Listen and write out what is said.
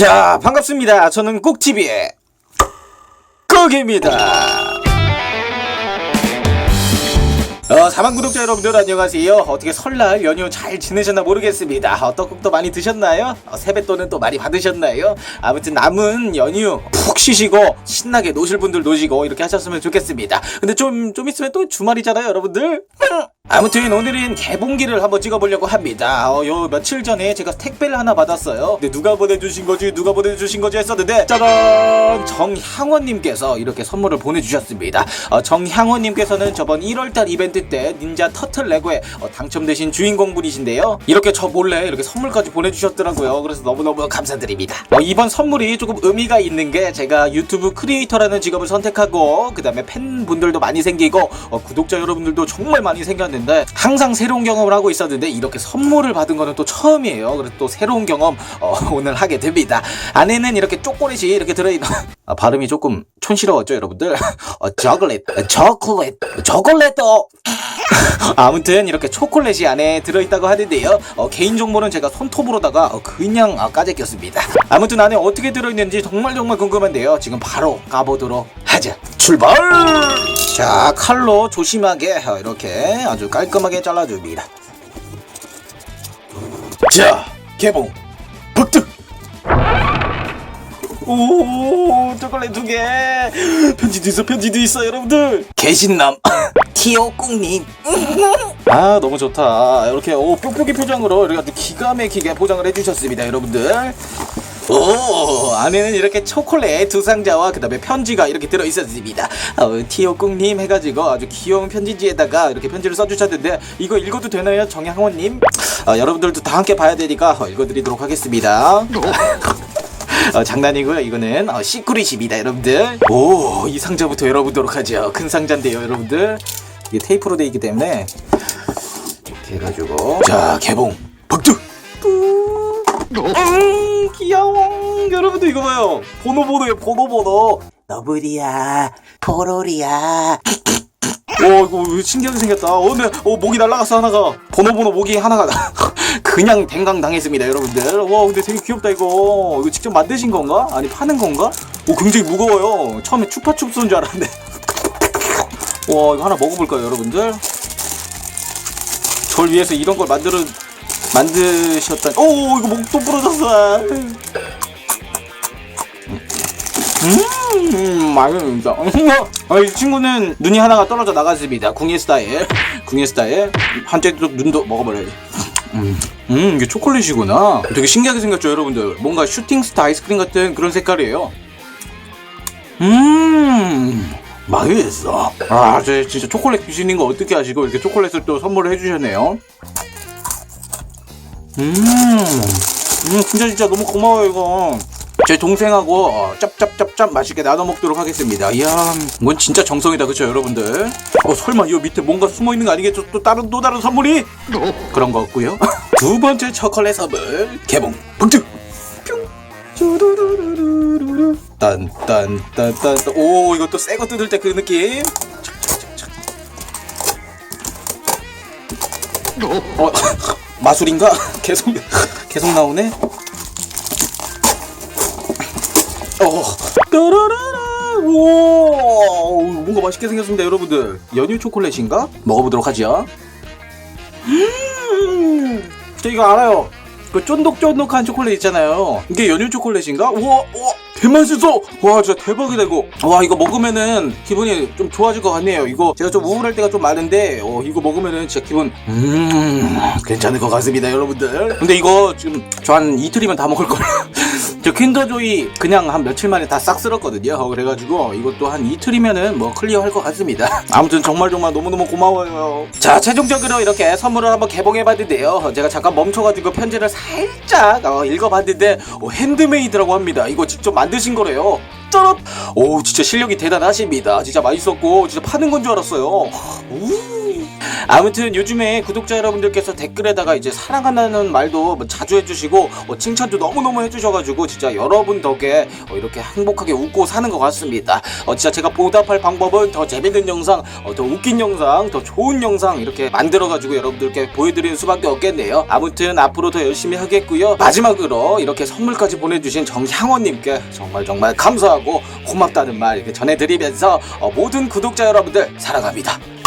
자, 반갑습니다. 저는 꼭TV의 꼭입니다. 어, 사망 구독자 여러분들 안녕하세요. 어떻게 설날 연휴 잘 지내셨나 모르겠습니다. 어, 떡국도 많이 드셨나요? 어, 세뱃돈은 또 많이 받으셨나요? 아무튼 남은 연휴 푹 쉬시고 신나게 노실 분들 노시고 이렇게 하셨으면 좋겠습니다. 근데 좀, 좀 있으면 또 주말이잖아요, 여러분들. 아무튼 오늘은 개봉기를 한번 찍어보려고 합니다. 어, 요 며칠 전에 제가 택배를 하나 받았어요. 근데 누가 보내주신 거지, 누가 보내주신 거지 했었는데, 짜란! 정향원님께서 이렇게 선물을 보내주셨습니다. 어, 정향원님께서는 저번 1월달 이벤트 때 닌자 터틀 레고에 어, 당첨되신 주인공분이신데요. 이렇게 저 몰래 이렇게 선물까지 보내주셨더라고요. 그래서 너무너무 감사드립니다. 어, 이번 선물이 조금 의미가 있는 게 제가 유튜브 크리에이터라는 직업을 선택하고 그 다음에 팬분들도 많이 생기고 어, 구독자 여러분들도 정말 많이 생겼는데 항상 새로운 경험을 하고 있었는데 이렇게 선물을 받은 거는 또 처음이에요. 그래서 또 새로운 경험 어, 오늘 하게 됩니다. 안에는 이렇게 초콜릿이 이렇게 들어있는 아, 발음이 조금 촌스러웠죠 여러분들? 어, 어, 초콜릿, 초콜릿도 아무튼 이렇게 초콜릿이 안에 들어있다고 하는데요. 어, 개인 정보는 제가 손톱으로다가 어, 그냥 아, 까제꼈습니다. 아무튼 안에 어떻게 들어있는지 정말 정말 궁금한데요. 지금 바로 가보도록 하자. 출발! 자 칼로 조심하게 어, 이렇게 아주 깔끔하게 잘라줍니다. 자 개봉. 벅득. 오 초콜릿 두개. 편지도 있어 편지도 있어 여러분들. 개신남. 티오꿍님. 아 너무 좋다. 이렇게 오 뾱뾱이 표정으로 이렇게 기가 막히게 포장을 해주셨습니다 여러분들 오 안에는 이렇게 초콜릿 두 상자와 그 다음에 편지가 이렇게 들어있었습니다 어, 티오꿍님 해가지고 아주 귀여운 편지지에다가 이렇게 편지를 써주셨는데 이거 읽어도 되나요 정양원님 어, 여러분들도 다 함께 봐야 되니까 어, 읽어드리도록 하겠습니다 어, 장난이고요. 이거는 어, 시크릿입니다, 여러분들. 오, 이 상자부터 열어보도록 하죠. 큰 상자인데요, 여러분들. 이게 테이프로 돼 있기 때문에 이렇게 해가지고 자 개봉 박두. 음, 귀여워. 여러분들 이거 봐요. 번호 번호. 너브리야, 포로리야. 오 이거 왜 신기하게 생겼다. 어, 근데 어, 목이 날라갔어 하나가. 번호 목이 하나가 나- 그냥 댕강 당했습니다 여러분들. 와 근데 되게 귀엽다 이거. 이거 직접 만드신 건가? 아니 파는 건가? 오 굉장히 무거워요. 처음에 추파춥스인 줄 알았는데. 와 이거 하나 먹어볼까요 여러분들? 절 위해서 이런 걸 만들어 만드셨다. 오 이거 목도 부러졌어. 음, 맛있습니다. 아, 이 친구는 눈이 하나가 떨어져 나갔습니다. 궁예 스타일. 궁예 스타일. 한쪽도 눈도 먹어버려야지. 음, 음, 이게 초콜릿이구나. 되게 신기하게 생겼죠, 여러분들. 뭔가 슈팅 스타 아이스크림 같은 그런 색깔이에요. 음, 맛있어. 아, 저 진짜 초콜릿 귀신인 거 어떻게 아시고 이렇게 초콜릿을 또 선물을 해주셨네요. 음, 음, 진짜 진짜 너무 고마워요, 이거. 제 동생하고 어, 짭짭짭짭 맛있게 나눠 먹도록 하겠습니다. 이야, 이건 진짜 정성이다, 그쵸, 여러분들? 어, 설마 이 밑에 뭔가 숨어 있는 거 아니겠죠? 또 다른 또 다른 선물이? 그런 거 없고요. 두 번째 초콜릿 선물 개봉. 쭈루루루루루. 딴딴딴딴. 오, 이것도 새거 뜯을 때 그 느낌. 어, 마술인가? 계속 계속 나오네. 어. 따라라라. 오, 뭔가 맛있게 생겼습니다, 여러분들. 연유 초콜릿인가? 먹어보도록 하죠. 음, 저 이거 알아요. 그 쫀득쫀득한 초콜릿 있잖아요. 이게 연유 초콜릿인가? 우와, 우와, 개맛있어! 와, 진짜 대박이다, 이거. 와, 이거 먹으면은 기분이 좀 좋아질 것 같네요. 이거 제가 좀 우울할 때가 좀 많은데, 어, 이거 먹으면은 진짜 기분, 음, 괜찮을 것 같습니다, 여러분들. 근데 이거 지금 저 한 이틀이면 다 먹을 거예요. 저 킨더조이 그냥 한 며칠 만에 다 싹 쓸었거든요. 어, 그래가지고 이것도 한 이틀이면은 뭐 클리어 할 것 같습니다. 아무튼 정말 정말 너무너무 고마워요. 자, 최종적으로 이렇게 선물을 한번 개봉해봤는데요. 제가 잠깐 멈춰가지고 편지를 살짝 어, 읽어봤는데 어, 핸드메이드라고 합니다. 이거 직접 만드신 거래요. 쩌럽! 오, 진짜 실력이 대단하십니다. 진짜 맛있었고, 진짜 파는 건 줄 알았어요. 우. 아무튼 요즘에 구독자 여러분들께서 댓글에다가 이제 사랑한다는 말도 뭐 자주 해주시고 어, 칭찬도 너무너무 해주셔가지고 진짜 여러분 덕에 어, 이렇게 행복하게 웃고 사는 것 같습니다. 어, 진짜 제가 보답할 방법은 더 재밌는 영상, 어, 더 웃긴 영상, 더 좋은 영상 이렇게 만들어가지고 여러분들께 보여드리는 수밖에 없겠네요. 아무튼 앞으로 더 열심히 하겠고요. 마지막으로 이렇게 선물까지 보내주신 정향원님께 정말 정말 감사하고 고맙다는 말 이렇게 전해드리면서 어, 모든 구독자 여러분들 사랑합니다.